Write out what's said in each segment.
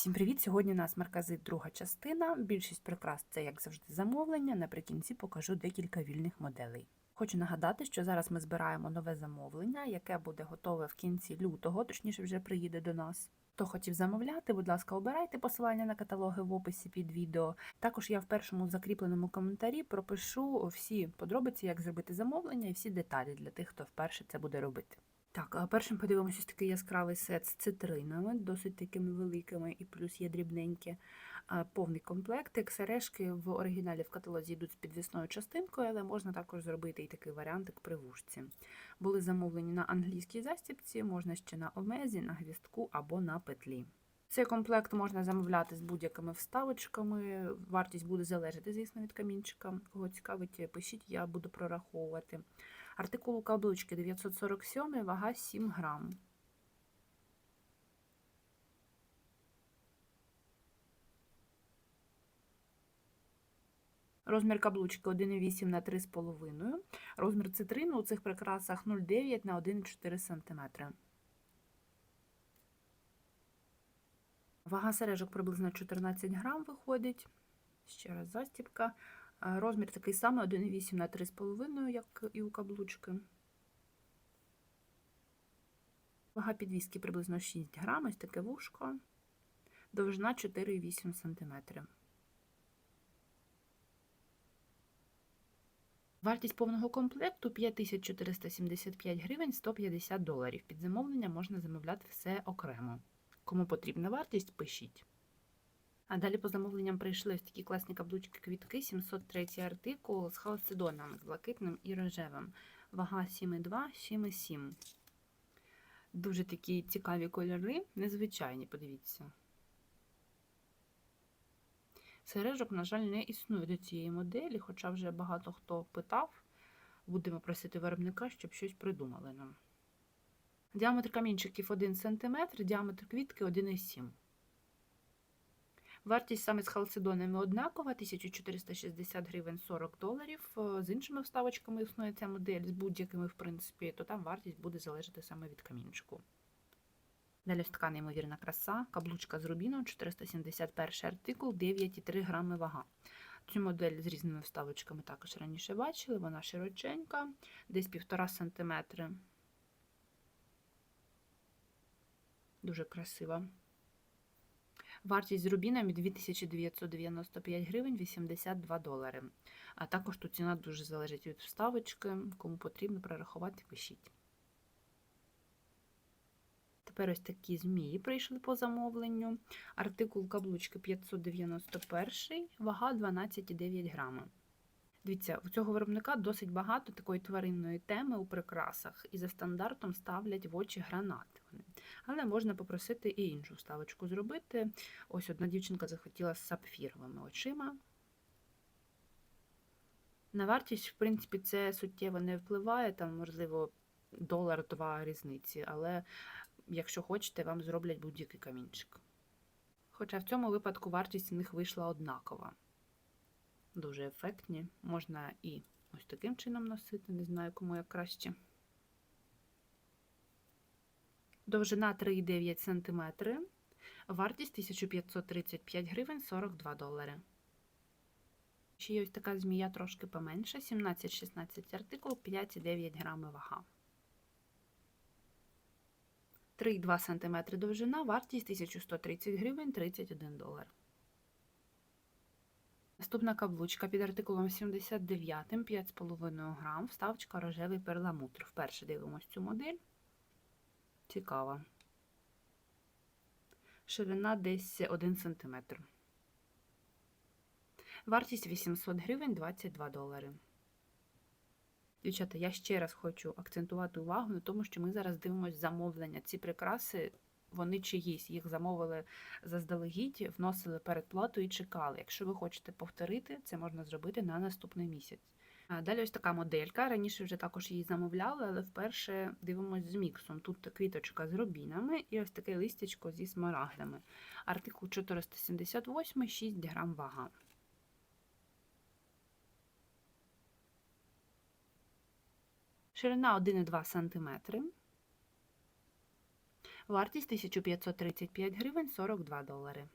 Всім привіт! Сьогодні у нас марказит друга частина. Більшість прикрас це, як завжди, замовлення. Наприкінці покажу декілька вільних моделей. Хочу нагадати, що зараз ми збираємо нове замовлення, яке буде готове в кінці лютого, точніше вже приїде до нас. Хто хотів замовляти, будь ласка, обирайте посилання на каталоги в описі під відео. Також я в першому закріпленому коментарі пропишу всі подробиці, як зробити замовлення і всі деталі для тих, хто вперше це буде робити. Так, першим подивимося такий яскравий сет з цитринами, досить такими великими, і плюс є дрібненькі. Повний комплект. Сережки в оригіналі в каталозі йдуть з підвісною частинкою, але можна також зробити і такий варіантик при вушці. Були замовлені на англійській застібці, можна ще на омезі, на гвістку або на петлі. Цей комплект можна замовляти з будь-якими вставочками. Вартість буде залежати, звісно, від камінчика. Кого цікавить, пишіть, я буду прораховувати. Артикул каблучки 947, вага 7 грам. Розмір каблучки 1,8 на 3,5. Розмір цитрину у цих прикрасах 0,9 на 1,4 см. Вага сережок приблизно 14 грам виходить. Ще раз застібка. Розмір такий самий 1,8 на 3,5, як і у каблучки. Вага підвіски приблизно 6 грам, ось таке вушко. Довжина 4,8 см. Вартість повного комплекту 5475 гривень 150 доларів. Під замовлення можна замовляти все окремо. Кому потрібна вартість, пишіть. А далі по замовленням прийшли ось такі класні каблучки квітки, 703 артикул з халцедоном, з блакитним і рожевим. Вага 7,2, 7,7. Дуже такі цікаві кольори, незвичайні, подивіться. Сережок, на жаль, не існує до цієї моделі, хоча вже багато хто питав. Будемо просити виробника, щоб щось придумали нам. Діаметр камінчиків 1 см, діаметр квітки 1,7 Вартість саме з халцедонами однакова, 1460 гривень 40 доларів. З іншими вставочками існує ця модель, з будь-якими, в принципі, то там вартість буде залежати саме від камінчику. Далі така неймовірна краса, каблучка з рубіном, 471 артикул, 9,3 грами вага. Цю модель з різними вставочками також раніше бачили, вона широченька, десь 1,5 см. Дуже красива. Вартість з рубінами 2995 гривень 82 долари. А також тут ціна дуже залежить від вставочки. Кому потрібно прорахувати, пишіть. Тепер ось такі змії прийшли по замовленню. Артикул каблучки 591, вага 12,9 грами. Дивіться, у цього виробника досить багато такої тваринної теми у прикрасах, і за стандартом ставлять в очі гранати. Але можна попросити і іншу вставочку зробити. Ось одна дівчинка захотіла з сапфіровими очима. На вартість, в принципі, це суттєво не впливає, там, можливо, долар-два різниці, але якщо хочете, вам зроблять будь-який камінчик. Хоча в цьому випадку вартість у них вийшла однакова. Дуже ефектні. Можна і ось таким чином носити, не знаю, кому як краще. Довжина 3,9 см. Вартість 1535 гривень 42 долари. Ще є ось така змія трошки поменше, 17-16 артикул, 5,9 грами вага. 3,2 см довжина, вартість 1130 гривень 31 долар. Наступна каблучка під артикулом 79, 5,5 грам, вставочка рожевий перламутр. Вперше дивимось цю модель. Цікава. Ширина десь 1 см. Вартість 800 гривень 22 долари. Дівчата, я ще раз хочу акцентувати увагу на тому, що ми зараз дивимося замовлення. Ці прикраси, вони чиїсь, їх замовили заздалегідь, вносили передплату і чекали. Якщо ви хочете повторити, це можна зробити на наступний місяць. Далі ось така моделька. Раніше вже також її замовляли, але вперше дивимося з міксом. Тут квіточка з рубінами і ось таке листячко зі смарагдами. Артикул 478, 6 грам вага. Ширина 1,2 см. Вартість 1535 гривень 42 долари.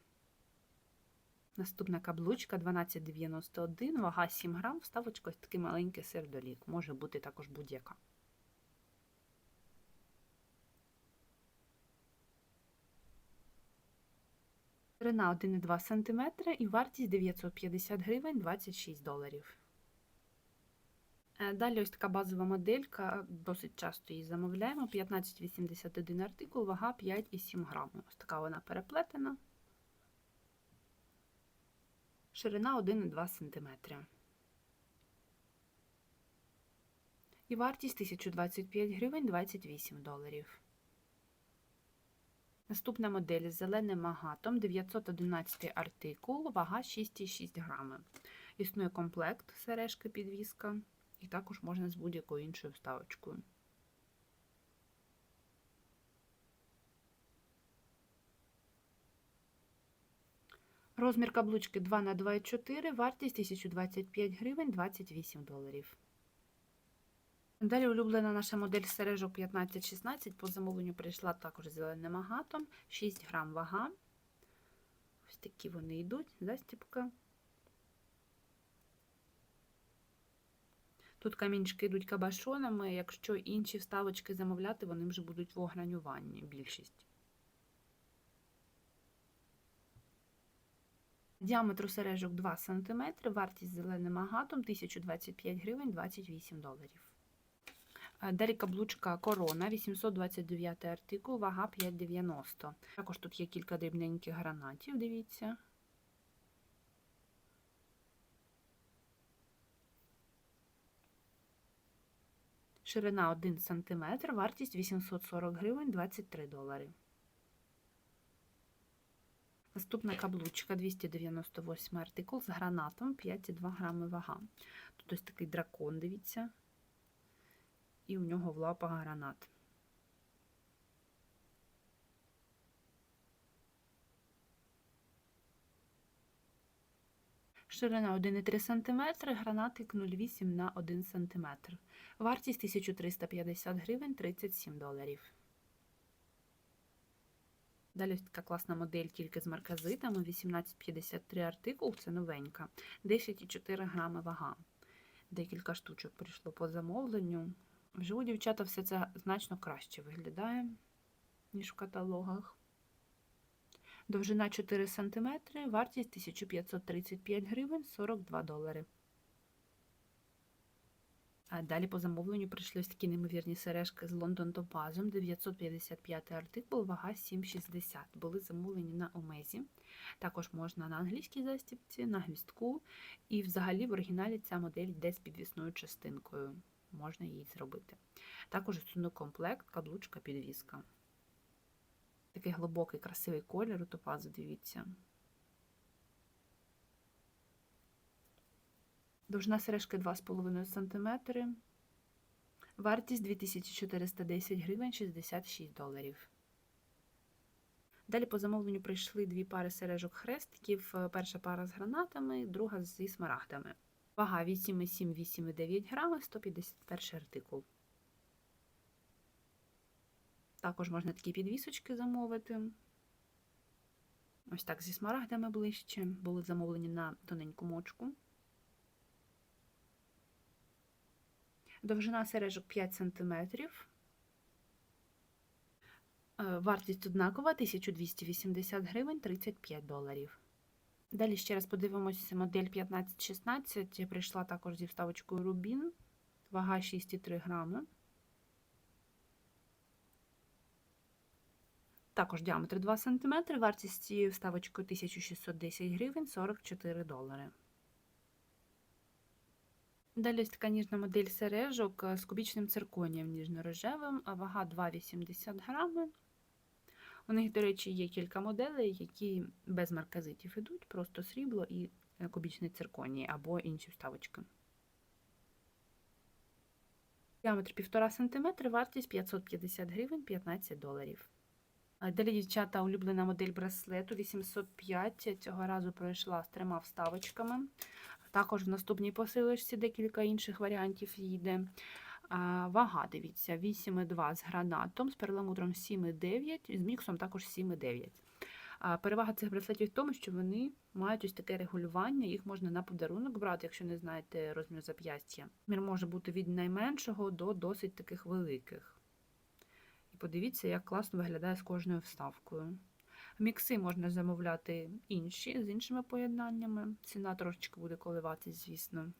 Наступна каблучка 1291, вага 7 грам, вставочка такий маленький сердолік. Може бути також будь-яка. Ширина 1,2 см і вартість 950 гривень 26 доларів. Е, Далі ось така базова моделька, досить часто її замовляємо. 1581 артикул, вага 5,7 грамів. Ось така вона переплетена. Ширина 1,2 см. І вартість 1025 гривень 28 доларів. Наступна модель з зеленим агатом, 911 артикул, вага 6,6 грами. Існує комплект сережки підвіска, і також можна з будь-якою іншою вставочкою. Розмір каблучки 2 на 2,4, вартість 1025 гривень 28 доларів. Далі улюблена наша модель сережок 1516 по замовленню прийшла також зеленим агатом, 6 грам вага. Ось такі вони йдуть, застіпка. Тут камінчики йдуть кабашонами, якщо інші вставочки замовляти, вони вже будуть в огранюванні більшість. Діаметр сережок 2 см, вартість зеленим агатом 1025 гривень 28 доларів. Далі каблучка корона, 829 артикул, вага 5,90. Також тут є кілька дрібненьких гранатів, дивіться. Ширина 1 см, вартість 840 гривень 23 долари. Наступна каблучка 298 артикул з гранатом 5,2 грами вага. Тут ось такий дракон, дивіться і у нього в лапах гранат. Ширина 1,3 см, гранатик 0,8 на 1 см. Вартість 1350 гривень 37 доларів. Далі така класна модель тільки з марказитами. 1853 артикул, це новенька, 10,4 грами вага. Декілька штучок прийшло по замовленню. Вживу, дівчата, все це значно краще виглядає, ніж в каталогах. Довжина 4 см, вартість 1535 гривень 42 долари. Далі по замовленню прийшли ось такі неймовірні сережки з Лондон Топазом, 955 артикул, вага 7,60. Були замовлені на Омезі. Також можна на англійській застібці, на гвістку. І взагалі в оригіналі ця модель йде з підвісною частинкою можна її зробити. Також існує комплект, каблучка, підвіска. Такий глибокий, красивий колір у топазу, дивіться. Довжина сережки 2,5 см. Вартість 2410 гривень 66 доларів. Далі по замовленню прийшли дві пари сережок хрестиків. Перша пара з гранатами, друга зі смарагдами. Вага 8,7-8,9 грами, 151 артикул. Також можна такі підвісочки замовити. Ось так зі смарагдами ближче. Були замовлені на тоненьку мочку. Довжина сережок 5 см. Е, вартість однакова 1280 гривень 35 доларів. Далі ще раз подивимося, модель 1516 Я прийшла також зі вставочкою Рубін, вага 6,3 грами. Також діаметр 2 см, вартість вставочкою 1610 гривень 44 долари. Далі ось така ніжна модель сережок з кубічним цирконієм ніжно-рожевим, вага 2,80 грами. У них, до речі, є кілька моделей, які без марказитів ідуть, просто срібло і е, кубічний цирконій або інші вставочки. Діаметр 1,5 см, вартість 550 гривень 15 доларів. Далі, дівчата, улюблена модель браслету 805. Цього разу пройшла з трьома вставочками. Також в наступній посилочці декілька інших варіантів їде. Вага, дивіться, 8,2 з гранатом, з перламутром 7,9, з міксом також 7,9. Перевага цих браслетів в тому, що вони мають ось таке регулювання, їх можна на подарунок брати, якщо не знаєте розмір зап'ястя. Розмір може бути від найменшого до досить таких великих. І подивіться, як класно виглядає з кожною вставкою. Мікси можна замовляти інші з іншими поєднаннями. Ціна трошечки буде коливатись, звісно.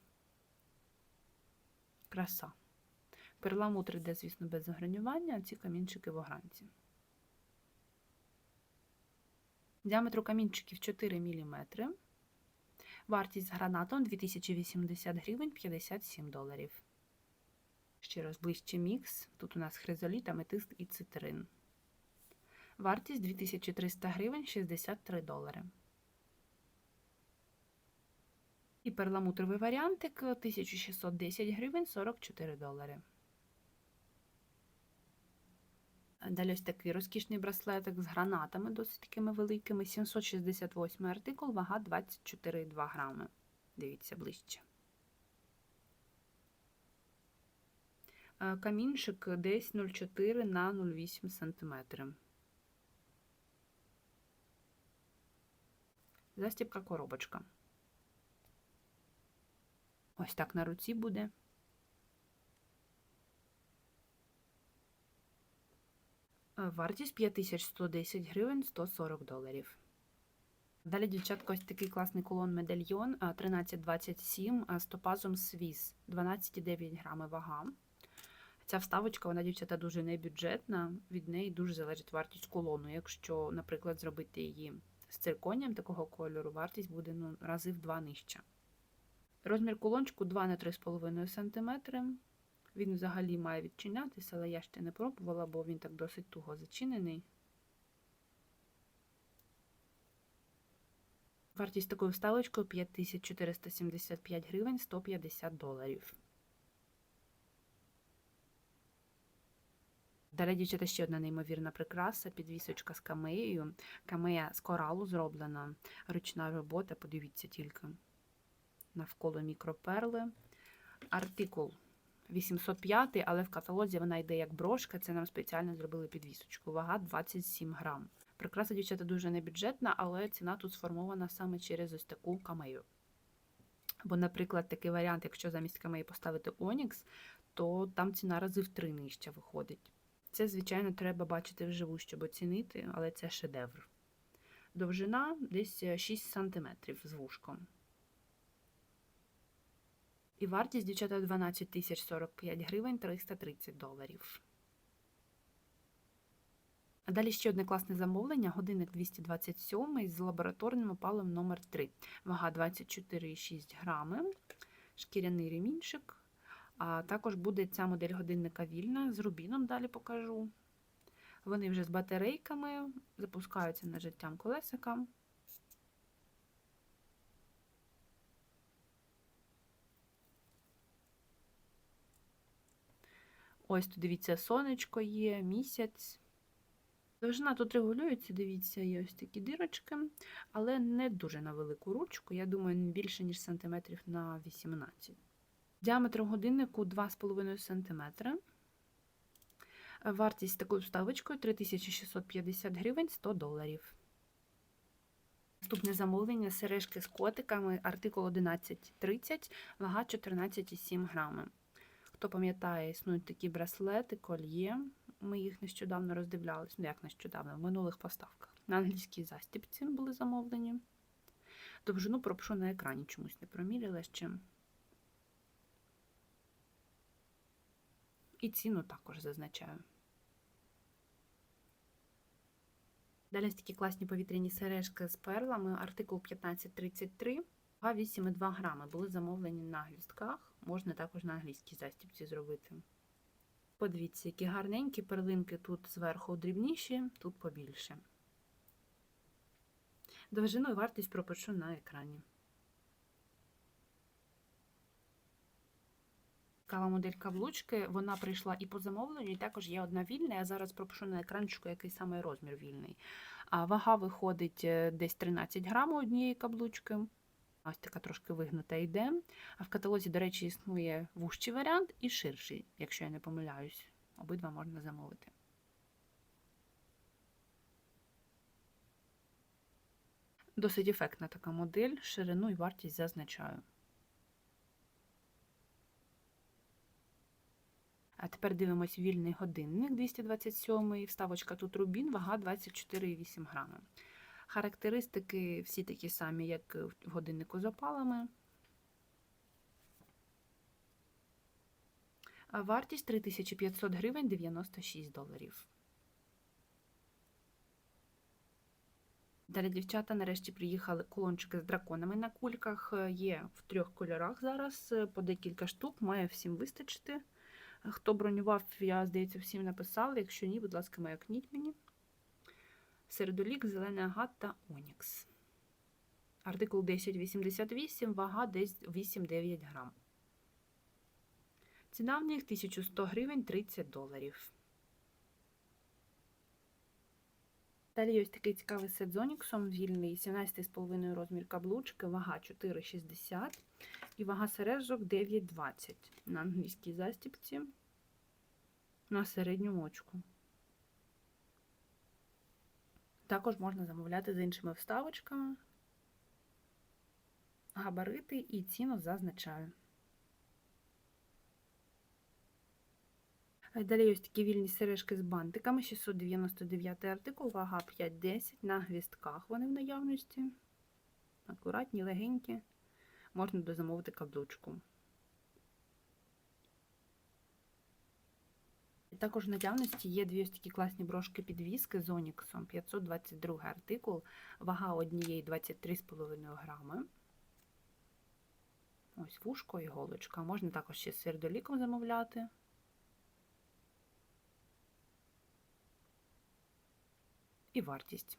Краса. Перламутр йде, звісно, без загранювання, а ці камінчики в огранці. Діаметру камінчиків 4 мм. Вартість з гранатом 2080 гривень 57 доларів. Ще раз ближче мікс. Тут у нас хризоліт, аметист і цитрин. Вартість 2300 гривень 63 долари. І перламутровий варіантик 1610 гривень 44 долари. Далі ось такий розкішний браслетик з гранатами, досить такими великими. 768 артикул, вага 24,2 грами. Дивіться ближче. Е, Камінчик десь 0,4 на 0,8 см. Застібка коробочка. Ось так на руці буде. Е, Вартість 5110 гривень 140 доларів. Далі, дівчатка, ось такий класний кулон медальйон 1327 з топазом Свіс 12,9 грами вага. Ця вставочка, вона, дівчата, дуже небюджетна, від неї дуже залежить вартість кулону. Якщо, наприклад, зробити її з цирконієм такого кольору, вартість буде ну, рази в два нижча. Розмір кулончику 2 на 3,5 см. Він взагалі має відчинятися, але я ще не пробувала, бо він так досить туго зачинений. Вартість такою вставочкою 5475 гривень 150 доларів. Далі, дівчата, ще одна неймовірна прикраса, підвісочка з камеєю. Камея з коралу зроблена, ручна робота, подивіться тільки. Навколо мікроперли. Артикул 805, але в каталозі вона йде як брошка, це нам спеціально зробили підвісочку. Вага 27 грам. Прикраса, дівчата, дуже небюджетна, але ціна тут сформована саме через ось таку камею. Бо, наприклад, такий варіант, якщо замість камеї поставити Онікс, то там ціна рази в три нижче виходить. Це, звичайно, треба бачити вживу, щоб оцінити, але це шедевр. Довжина десь 6 см з вушком. І вартість, дівчата, 12 тисяч 45 гривень 330 доларів. А далі ще одне класне замовлення. Годинник 227 з лабораторним опалом номер 3 Вага 24,6 грами, шкіряний ремінчик. А також буде ця модель годинника вільна з рубіном, далі покажу. Вони вже з батарейками, запускаються нажиттям колесика. Ось тут, дивіться, сонечко є, місяць. Довжина тут регулюється, дивіться, є ось такі дирочки, але не дуже на велику ручку, я думаю, більше, ніж сантиметрів на 18. Діаметр годиннику 2,5 см. Вартість такою вставочкою 3650 гривень 100 доларів. Наступне замовлення сережки з котиками, артикул 1130, вага 14,7 грами. Хто пам'ятає, існують такі браслети, кольє. Ми їх нещодавно роздивлялися, ну як нещодавно, в минулих поставках. На англійській застіпці були замовлені. Довжину пропишу на екрані, чомусь не проміряла ще. І ціну також зазначаю. Далі такі класні повітряні сережки з перлами, артикул 1533, вага 8,2 грами. Були замовлені на гвістках, можна також на англійській застіпці зробити. Подивіться, які гарненькі перлинки тут зверху дрібніші, тут побільше. Довжину і вартість пропишу на екрані. Цікава модель каблучки, вона прийшла і по замовленню, і також є одна вільна. Я зараз пропишу на екранчику, який саме розмір вільний. А Вага виходить е, десь 13 грамів однієї каблучки. Ось така трошки вигнута йде. А в каталозі, до речі, існує вужчий варіант і ширший, якщо я не помиляюсь. Обидва можна замовити. Досить ефектна така модель, ширину і вартість зазначаю. А тепер дивимось вільний годинник 227 вставочка тут рубін, вага 24,8 грами. Характеристики всі такі самі, як в годиннику з опалами. А вартість 3500 гривень 96 доларів. Далі дівчата нарешті приїхали кулончики з драконами на кульках. Є в трьох кольорах зараз, по декілька штук, має всім вистачити. Хто бронював, я, здається, всім написала. Якщо ні, будь ласка, маякніть мені. Середолік, зелений агат та Онікс. Артикул 1088, вага десь 8-9 грам. Ціна в них 1100 гривень 30 доларів. Далі ось такий цікавий сет з Оніксом, вільний 17,5 розмір каблучки, вага 4,60 і вага сережок 9,20 на англійській застіпці на середню мочку. Також можна замовляти з іншими вставочками, габарити і ціну зазначаю. Далі ось такі вільні сережки з бантиками, 699 артикул, вага 5,10 на гвістках вони в наявності. Акуратні, легенькі. Можна дозамовити каблучку. Також в наявності є дві ось такі класні брошки підвіски з Оніксом, 522 артикул, вага однієї 23,5 грами. Ось вушко і голочка. Можна також ще з сердоліком замовляти. І вартість.